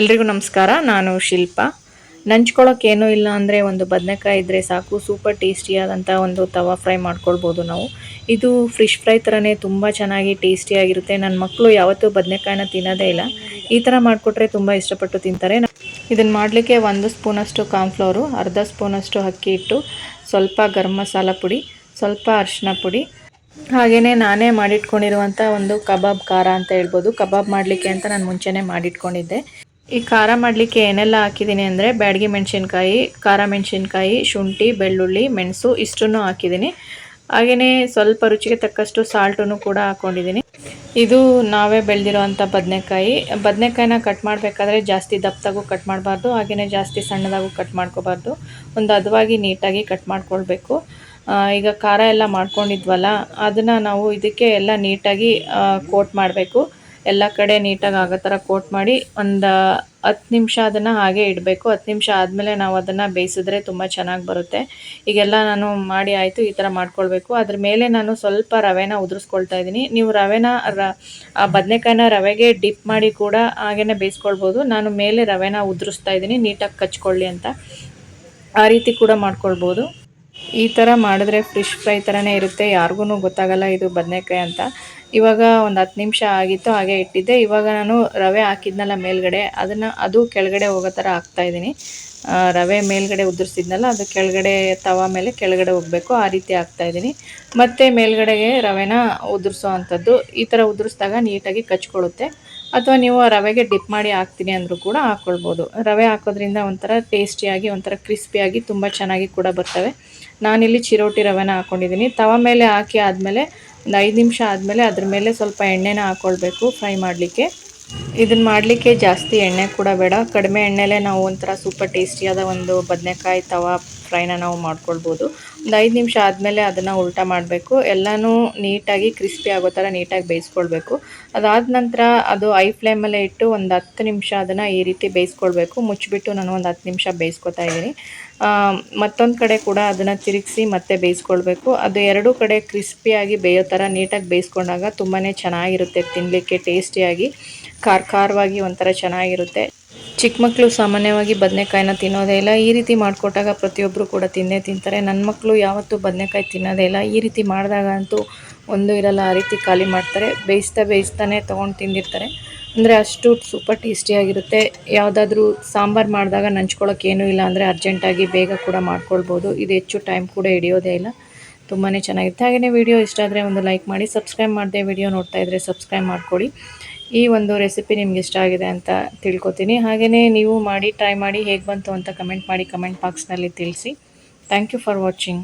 ಎಲ್ರಿಗೂ ನಮಸ್ಕಾರ, ನಾನು ಶಿಲ್ಪ. ನಂಚ್ಕೊಳ್ಳೋಕೆ ಏನೂ ಇಲ್ಲ ಅಂದರೆ ಒಂದು ಬದನೆಕಾಯಿ ಇದ್ದರೆ ಸಾಕು, ಸೂಪರ್ ಟೇಸ್ಟಿಯಾದಂಥ ಒಂದು ತವಾ ಫ್ರೈ ಮಾಡ್ಕೊಳ್ಬೋದು ನಾವು. ಇದು ಫಿಶ್ ಫ್ರೈ ಥರನೇ ತುಂಬ ಚೆನ್ನಾಗಿ ಟೇಸ್ಟಿಯಾಗಿರುತ್ತೆ ನನ್ನ ಮಕ್ಕಳು ಯಾವತ್ತೂ ಬದನೆಕಾಯಿನ ತಿನ್ನೋದೇ ಇಲ್ಲ. ಈ ಥರ ಮಾಡಿಕೊಟ್ರೆ ತುಂಬ ಇಷ್ಟಪಟ್ಟು ತಿಂತಾರೆ. ಇದನ್ನು ಮಾಡಲಿಕ್ಕೆ ಒಂದು ಸ್ಪೂನಷ್ಟು ಕಾನ್ಫ್ಲೋರು ಅರ್ಧ ಸ್ಪೂನಷ್ಟು ಅಕ್ಕಿ ಹಿಟ್ಟು, ಸ್ವಲ್ಪ ಗರಂ ಮಸಾಲ ಪುಡಿ, ಸ್ವಲ್ಪ ಅರಿಶಿನ ಪುಡಿ. ಹಾಗೆಯೇ ನಾನೇ ಮಾಡಿಟ್ಕೊಂಡಿರುವಂಥ ಒಂದು ಕಬಾಬ್ ಖಾರ ಅಂತ ಹೇಳ್ಬೋದು. ಕಬಾಬ್ ಮಾಡಲಿಕ್ಕೆ ಅಂತ ನಾನು ಮುಂಚೆನೇ ಮಾಡಿಟ್ಕೊಂಡಿದ್ದೆ. ಈ ಖಾರ ಮಾಡಲಿಕ್ಕೆ ಏನೆಲ್ಲ ಹಾಕಿದ್ದೀನಿ ಅಂದರೆ ಬ್ಯಾಡಗಿ ಮೆಣಸಿನ್ಕಾಯಿ, ಖಾರ ಮೆಣಸಿನ್ಕಾಯಿ, ಶುಂಠಿ, ಬೆಳ್ಳುಳ್ಳಿ, ಮೆಣಸು ಇಷ್ಟನ್ನು ಹಾಕಿದ್ದೀನಿ. ಹಾಗೆಯೇ ಸ್ವಲ್ಪ ರುಚಿಗೆ ತಕ್ಕಷ್ಟು ಸಾಲ್ಟನ್ನು ಕೂಡ ಹಾಕ್ಕೊಂಡಿದ್ದೀನಿ ಇದು ನಾವೇ ಬೆಳೆದಿರೋವಂಥ ಬದನೆಕಾಯಿ. ಬದನೆಕಾಯಿನ ಕಟ್ ಮಾಡಬೇಕಾದ್ರೆ ಜಾಸ್ತಿ ದಪ್ಪದಾಗೂ ಕಟ್ ಮಾಡಬಾರ್ದು ಹಾಗೆಯೇ ಜಾಸ್ತಿ ಸಣ್ಣದಾಗೂ ಕಟ್ ಮಾಡ್ಕೋಬಾರ್ದು. ಒಂದು ಹದವಾಗಿ ನೀಟಾಗಿ ಕಟ್ ಮಾಡ್ಕೊಳ್ಬೇಕು. ಈಗ ಖಾರ ಎಲ್ಲ ಮಾಡ್ಕೊಂಡಿದ್ವಲ್ಲ, ಅದನ್ನು ನಾವು ಇದಕ್ಕೆ ಎಲ್ಲ ನೀಟಾಗಿ ಕೋಟ್ ಮಾಡಬೇಕು. ಎಲ್ಲ ಕಡೆ ನೀಟಾಗಿ ಆಗೋ ಥರ ಕೋಟ್ ಮಾಡಿ ಒಂದು ಹತ್ತು ನಿಮಿಷ ಅದನ್ನು ಹಾಗೆ ಇಡಬೇಕು. ಹತ್ತು ನಿಮಿಷ ಆದಮೇಲೆ ನಾವು ಅದನ್ನು ಬೇಯಿಸಿದ್ರೆ ತುಂಬ ಚೆನ್ನಾಗಿ ಬರುತ್ತೆ. ಈಗೆಲ್ಲ ನಾನು ಮಾಡಿ ಆಯಿತು, ಈ ಥರ ಮಾಡ್ಕೊಳ್ಬೇಕು. ಅದ್ರ ಮೇಲೆ ನಾನು ಸ್ವಲ್ಪ ರವೆನ ಉದುರಿಸ್ಕೊಳ್ತಾ ಇದ್ದೀನಿ. ನೀವು ರವೆನ, ರ, ಆ ಬದನೆಕಾಯಿನ ರವೆಗೆ ಡಿಪ್ ಮಾಡಿ ಕೂಡ ಹಾಗೇನೆ ಬೇಯಿಸ್ಕೊಳ್ಬೋದು. ನಾನು ಮೇಲೆ ರವೆನ ಉದುರಿಸ್ತಾ ಇದ್ದೀನಿ, ನೀಟಾಗಿ ಕಚ್ಕೊಳ್ಳಿ ಅಂತ. ಆ ರೀತಿ ಕೂಡ ಮಾಡ್ಕೊಳ್ಬೋದು. ಈ ಥರ ಮಾಡಿದ್ರೆ ಫಿಶ್ ಫ್ರೈ ಥರನೇ ಇರುತ್ತೆ. ಯಾರಿಗೂ ಗೊತ್ತಾಗಲ್ಲ ಇದು ಬದನೆಕಾಯಿ ಅಂತ. ಇವಾಗ ಒಂದು ಹತ್ತು ನಿಮಿಷ ಆಗಿತ್ತು, ಹಾಗೆ ಇಟ್ಟಿದ್ದೆ. ಇವಾಗ ನಾನು ರವೆ ಹಾಕಿದ್ನಲ್ಲ ಮೇಲ್ಗಡೆ, ಅದನ್ನು ಅದು ಕೆಳಗಡೆ ಹೋಗೋ ಥರ ಹಾಕ್ತಾಯಿದ್ದೀನಿ ರವೆ ಮೇಲ್ಗಡೆ ಉದುರಿಸಿದ್ನಲ್ಲ, ಅದು ಕೆಳಗಡೆ ತವ ಮೇಲೆ ಕೆಳಗಡೆ ಹೋಗಬೇಕು, ಆ ರೀತಿ ಹಾಕ್ತಾಯಿದ್ದೀನಿ ಮತ್ತು ಮೇಲ್ಗಡೆಗೆ ರವೆನ ಉದುರಿಸೋ ಅಂಥದ್ದು. ಈ ಥರ ಉದುರಿಸಿದಾಗ ನೀಟಾಗಿ ಕಚ್ಕೊಳ್ಳುತ್ತೆ. ಅಥವಾ ನೀವು ರವೆಗೆ ಡಿಪ್ ಮಾಡಿ ಹಾಕ್ತೀನಿ ಅಂದರೂ ಕೂಡ ಹಾಕ್ಕೊಳ್ಬೋದು ರವೆ ಹಾಕೋದ್ರಿಂದ ಒಂಥರ ಟೇಸ್ಟಿಯಾಗಿ, ಒಂಥರ ಕ್ರಿಸ್ಪಿಯಾಗಿ ತುಂಬ ಚೆನ್ನಾಗಿ ಕೂಡ ಬರ್ತವೆ. ನಾನಿಲ್ಲಿ ಚಿರೋಟಿ ರವೆನ ಹಾಕ್ಕೊಂಡಿದ್ದೀನಿ ತವ ಮೇಲೆ ಹಾಕಿ ಆದಮೇಲೆ ಒಂದು ಐದು ನಿಮಿಷ ಆದಮೇಲೆ ಅದ್ರ ಮೇಲೆ ಸ್ವಲ್ಪ ಎಣ್ಣೆನ ಹಾಕ್ಕೊಳ್ಬೇಕು ಫ್ರೈ ಮಾಡಲಿಕ್ಕೆ. ಇದನ್ನು ಮಾಡಲಿಕ್ಕೆ ಜಾಸ್ತಿ ಎಣ್ಣೆ ಕೂಡ ಬೇಡ. ಕಡಿಮೆ ಎಣ್ಣೆಲೇ ನಾವು ಒಂಥರ ಸೂಪರ್ ಟೇಸ್ಟಿಯಾದ ಒಂದು ಬದನೆಕಾಯಿ ತವಾ ಫ್ರೈನ ನಾವು ಮಾಡ್ಕೊಳ್ಬೋದು. ಒಂದು ಐದು ನಿಮಿಷ ಆದಮೇಲೆ ಅದನ್ನು ಉಲ್ಟ ಮಾಡಬೇಕು. ಎಲ್ಲನೂ ನೀಟಾಗಿ ಕ್ರಿಸ್ಪಿ ಆಗೋ ಥರ ನೀಟಾಗಿ ಬೇಯಿಸ್ಕೊಳ್ಬೇಕು. ಅದಾದ ನಂತರ ಅದು ಐ ಫ್ಲೇಮಲ್ಲೇ ಇಟ್ಟು ಒಂದು ಹತ್ತು ನಿಮಿಷ ಅದನ್ನು ಈ ರೀತಿ ಬೇಯಿಸ್ಕೊಳ್ಬೇಕು. ಮುಚ್ಚಿಬಿಟ್ಟು ನಾನು ಒಂದು ಹತ್ತು ನಿಮಿಷ ಬೇಯಿಸ್ಕೊತಾ ಇದ್ದೀನಿ. ಮತ್ತೊಂದು ಕಡೆ ಕೂಡ ಅದನ್ನು ತಿರುಗಿಸಿ ಮತ್ತೆ ಬೇಯಿಸ್ಕೊಳ್ಬೇಕು. ಅದು ಎರಡೂ ಕಡೆ ಕ್ರಿಸ್ಪಿಯಾಗಿ ಬೇಯೋ ಥರ ನೀಟಾಗಿ ಬೇಯಿಸ್ಕೊಂಡಾಗ ತುಂಬಾ ಚೆನ್ನಾಗಿರುತ್ತೆ ತಿನ್ನಲಿಕ್ಕೆ ಟೇಸ್ಟಿಯಾಗಿ ಖಾರ ಖಾರವಾಗಿ ಒಂಥರ ಚೆನ್ನಾಗಿರುತ್ತೆ. ಚಿಕ್ಕ ಮಕ್ಕಳು ಸಾಮಾನ್ಯವಾಗಿ ಬದನೆಕಾಯಿನ ತಿನ್ನೋದೇ ಇಲ್ಲ. ಈ ರೀತಿ ಮಾಡಿಕೊಟ್ಟಾಗ ಪ್ರತಿಯೊಬ್ಬರು ಕೂಡ ತಿಂದೇ ತಿಂತಾರೆ. ನನ್ನ ಮಕ್ಕಳು ಯಾವತ್ತೂ ಬದನೆಕಾಯಿ ತಿನ್ನೋದೇ ಇಲ್ಲ. ಈ ರೀತಿ ಮಾಡಿದಾಗ ಅಂತೂ ಒಂದು ಇರಲ್ಲ, ಆ ರೀತಿ ಖಾಲಿ ಮಾಡ್ತಾರೆ. ಬೇಯಿಸ್ತಾ ಬೇಯಿಸ್ತಾನೆ ತೊಗೊಂಡು ತಿಂದಿರ್ತಾರೆ. ಅಂದರೆ ಅಷ್ಟು ಸೂಪರ್ ಟೇಸ್ಟಿಯಾಗಿರುತ್ತೆ ಯಾವುದಾದ್ರೂ ಸಾಂಬಾರು ಮಾಡಿದಾಗ ನಂಚ್ಕೊಳ್ಳೋಕೆ ಏನೂ ಇಲ್ಲ ಅಂದರೆ ಅರ್ಜೆಂಟಾಗಿ ಬೇಗ ಕೂಡ ಮಾಡ್ಕೊಳ್ಬೋದು. ಇದು ಹೆಚ್ಚು ಟೈಮ್ ಕೂಡ ಹಿಡಿಯೋದೇ ಇಲ್ಲ. ತುಂಬಾ ಚೆನ್ನಾಗಿರುತ್ತೆ. ಹಾಗೆಯೇ ವಿಡಿಯೋ ಇಷ್ಟ ಆದರೆ ಒಂದು ಲೈಕ್ ಮಾಡಿ ಸಬ್ಸ್ಕ್ರೈಬ್ ಮಾಡದೆ ವಿಡಿಯೋ ನೋಡ್ತಾ ಇದ್ದರೆ ಸಬ್ಸ್ಕ್ರೈಬ್ ಮಾಡ್ಕೊಳ್ಳಿ ಈ ಒಂದು ರೆಸಿಪಿ ನಿಮ್ಗೆ ಇಷ್ಟ ಆಗಿದೆ ಅಂತ ತಿಳ್ಕೊತೀನಿ. ಹಾಗೆಯೇ ನೀವು ಮಾಡಿ ಟ್ರೈ ಮಾಡಿ ಹೇಗೆ ಬಂತು ಅಂತ ಕಮೆಂಟ್ ಮಾಡಿ ಕಮೆಂಟ್ ಬಾಕ್ಸ್ನಲ್ಲಿ ತಿಳಿಸಿ. Thank you for watching